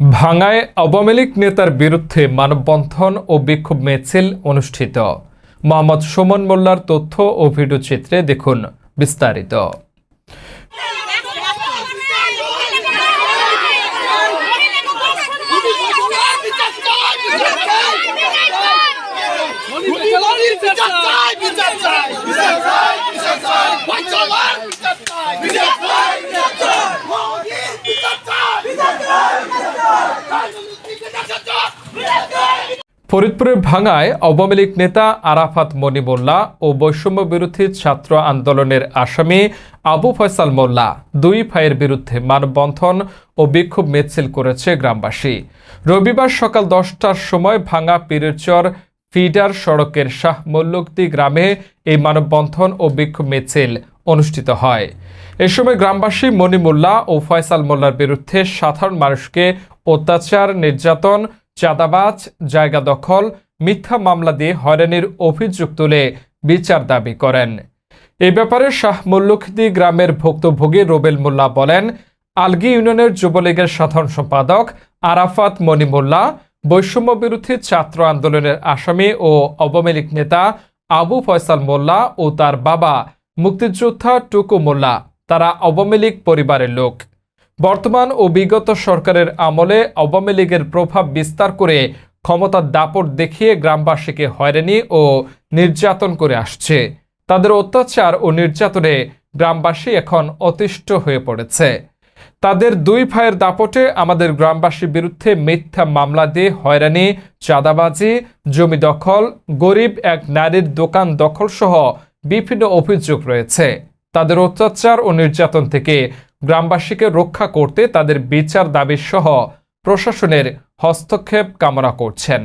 ভাঙায় আওয়ামী লীগ নেতার বিরুদ্ধে মানববন্ধন ও বিক্ষোভ মিছিল অনুষ্ঠিত মোহাম্মদ সুমন মোল্লার তথ্য ও ভিডিও চিত্রে দেখুন বিস্তারিত ফরিদপুরের ভাঙায় আওয়ামী লীগ নেতা আরাফাত মনি মোল্লা ও বৈষম্য বিরোধী ছাত্র আন্দোলনের আসামি আবু ফয়সাল মোল্লা দুই ভাইয়ের বিরুদ্ধে মানববন্ধন ও বিক্ষোভ মিছিল করেছে গ্রামবাসী। রবিবার সকাল দশটার সময় ভাঙা পীরেরচর ফিডার সড়কের শাহ মল্লুকদি গ্রামে এই মানববন্ধন ও বিক্ষোভ মিছিল অনুষ্ঠিত হয়। এ সময় গ্রামবাসী মনি মোল্লা ও ফয়সাল মোল্লার বিরুদ্ধে সাধারণ মানুষকে অত্যাচার, নির্যাতন চাঁদাবাজ, জায়গা দখল, মিথ্যা মামলা দিয়ে হয়রানির অভিযোগ তুলে বিচার দাবি করেন। এ ব্যাপারে শাহ মল্লুখদি গ্রামের ভুক্তভোগী রোবেল মোল্লা বলেন, আলগি ইউনিয়নের যুবলীগের সাধারণ সম্পাদক আরাফাত মনিমোল্লা বৈষম্য বিরোধী ছাত্র আন্দোলনের আসামি ও আওয়ামী লীগ নেতা আবু ফয়সাল মোল্লা ও তার বাবা মুক্তিযোদ্ধা টুকু মোল্লা, তারা আওয়ামী পরিবারের লোক। বর্তমান ও বিগত সরকারের আমলে আওয়ামী লীগের প্রভাব বিস্তার করে ক্ষমতার দাপট দেখিয়ে গ্রামবাসীকে হয়রানি ও নির্যাতন করে আসছে। তাদের অত্যাচার ও নির্যাতনে গ্রামবাসী এখন অতিষ্ঠ হয়ে পড়েছে। তাদের দুই ভাইয়ের দাপটে আমাদের গ্রামবাসীর বিরুদ্ধে মিথ্যা মামলা দিয়ে হয়রানি, চাঁদাবাজি, জমি দখল, গরিব এক নারীর দোকান দখল সহ বিভিন্ন অভিযোগ রয়েছে। তাদের অত্যাচার ও নির্যাতন থেকে গ্রামবাসীকে রক্ষা করতে তাদের বিচার দাবি সহ প্রশাসনের হস্তক্ষেপ কামনা করছেন।